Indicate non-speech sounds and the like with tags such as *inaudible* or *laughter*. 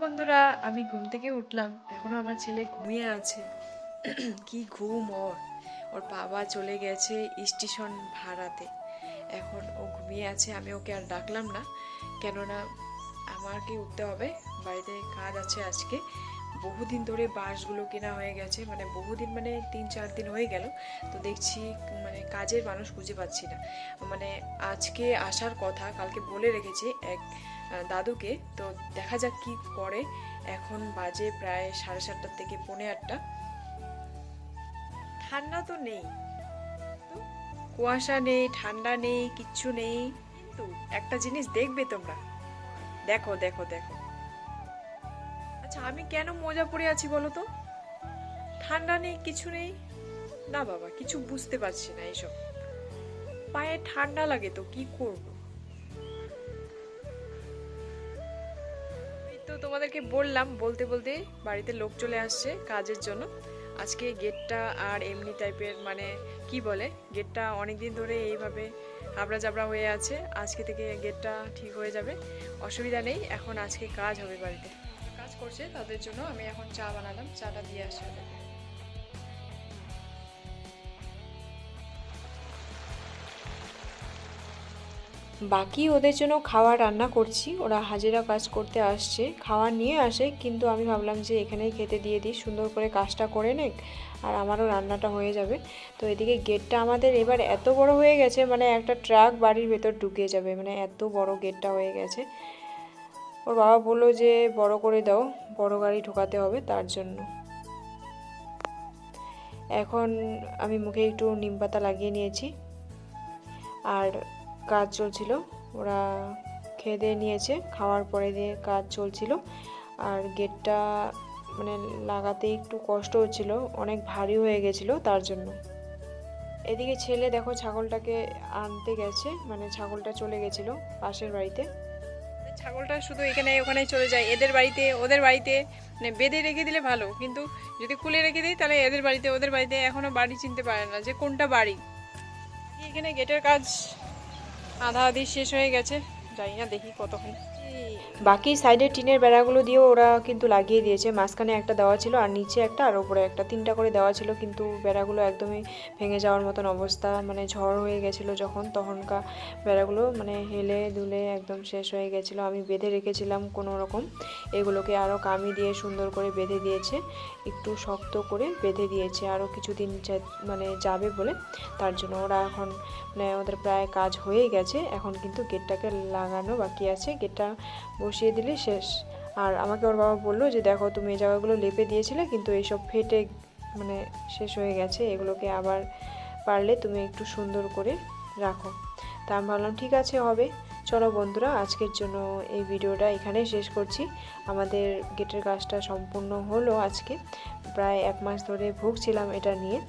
বন্ধুরা, আমি ঘুম থেকে উঠলাম। এখনও আমার ছেলে ঘুমিয়ে আছে। *clears throat* কি ঘুম ওর? ওর বাবা চলে গেছে স্টেশন ভাড়াতে। এখন ও ঘুমিয়ে আছে, আমি ওকে আর ডাকলাম না। কেননা আমাকে উঠতে হবে। বাড়িতে কাজ আছে আজকে। বহুদিন ধরে বাঁশগুলো কেনা হয়ে গেছে। মানে বহুদিন মানে তিন, চার দিন হয়ে গেল। তো দেখছি মানে কাজের মানুষ খুঁজে পাচ্ছি না। মানে আজকে আসার কথা, কালকে বলে রেখেছি এক দাদুকে। তো দেখা যাক কি করে। এখন বাজে প্রায় সাড়ে সাতটার থেকে পৌনে আটটা। ঠান্ডা তো নেই। কুয়াশা নেই, ঠান্ডা নেই, কিচ্ছু নেই। কিন্তু একটা জিনিস দেখবে তোমরা। দেখো দেখো দেখো। আচ্ছা আমি কেন মোজা পড়ে আছি বলো তো? ঠান্ডা নেই, কিছু নেই। না বাবা, কিছু বুঝতে পারছি না এইসব। পায়ে ঠান্ডা লাগে তো, কি করব? তো তোমাদেরকে বললাম, বলতে বলতে বাড়িতে লোক চলে আসছে কাজের জন্য। আজকে গেটটা আর এমনি টাইপের মানে কি বলে, গেটটা অনেক দিন ধরে এইভাবে আবড়া জাবড়া হয়ে আছে। আজকে থেকে গেটটা ঠিক হয়ে যাবে। অসুবিধা নেই, এখন আজকে কাজ হবে বাড়িতে। কাজ করছে, তাদের জন্য আমি এখন চা বানালাম, চাটা দিয়ে আসি বাকি ওদের জন্য খাবার রান্না করছি, ওরা হাজিরা কাজ করতে আসছে খাওয়ার নিয়ে আসে, কিন্তু আমি ভাবলাম যে এখানেই খেতে দিয়ে দিই, সুন্দর করে কাজটা করে নে আর আমারও রান্নাটা হয়ে যাবে। তো এদিকে গেটটা আমাদের এবার এত বড় হয়ে গেছে মানে একটা ট্রাক বাড়ির ভেতর ঢুকে যাবে মানে এত বড় গেটটা হয়ে গেছে। ওর বাবা বলল যে, বড় করে দাও, বড় গাড়ি ঢোকাতে হবে তার জন্য। এখন আমি মুখে একটু নিম পাতা লাগিয়ে নিয়েছি। আর কাজ চলছিল। ওরা খেয়ে দিয়ে নিয়েছে, খাওয়ার পরে দিয়ে কাজ চলছিল। আর গেটটা মানে লাগাতে একটু কষ্ট হচ্ছিল, অনেক ভারী হয়ে গেছিল তার জন্য। এদিকে ছেলে দেখো ছাগলটাকে আনতে গেছে মানে ছাগলটা চলে গেছিল পাশের বাড়িতে। ছাগলটা শুধু এখানে ওখানে চলে যায়। এদের বাড়িতে, ওদের বাড়িতে মানে বেঁধে রেখে দিলে ভালো, কিন্তু যদি খুলে রেখে দিই তাহলে এদের বাড়িতে, ওদের বাড়িতে এখনও বাড়ি চিনতে পারে না যে কোনটা বাড়ি। এখানে গেটের কাজ আধা আধি শেষ হয়ে গেছে। যাই না, দেখি কতক্ষণ। বাকি সাইডের টিনের বেড়াগুলো দিয়েও ওরা কিন্তু লাগিয়ে দিয়েছে। মাঝখানে একটা দেওয়া ছিল আর নিচে একটা, আর ওপরে একটা। তিনটা করে দেওয়া ছিল, কিন্তু বেড়াগুলো একদমই ভেঙে যাওয়ার মতন অবস্থা মানে ঝড় হয়ে গেছিল যখন। তখনকার বেড়াগুলো মানে হেলে দুলে একদম শেষ হয়ে গেছিল। আমি বেঁধে রেখেছিলাম কোনো রকম। এগুলোকে আরও কামি দিয়ে সুন্দর করে বেঁধে দিয়েছে। একটু শক্ত করে বেঁধে দিয়েছে। আরও কিছুদিন মানে যাবে বলে। তার জন্য ওরা এখন মানে ওদের প্রায় কাজ হয়ে গেছে। এখন কিন্তু গেটটাকে লাগানো বাকি আছে, গেটটা বসিয়ে দিলে শেষ। আর আমাকে ওর বাবা বলল যে, দেখো, তুমি এই জায়গাগুলো লেপে দিয়েছিলে, কিন্তু এইসব ফেটে মানে শেষ হয়ে গেছে। এগুলোকে আবার পারলে তুমি একটু সুন্দর করে রাখো। তা আমি ভাবলাম, ঠিক আছে, হবে। চলো বন্ধুরা, আজকের জন্য এই ভিডিওটা এখানেই শেষ করছি। আমাদের গেটের কাজটা সম্পূর্ণ হলো আজকে। প্রায় এক মাস ধরে ভুগছিলাম এটা নিয়ে।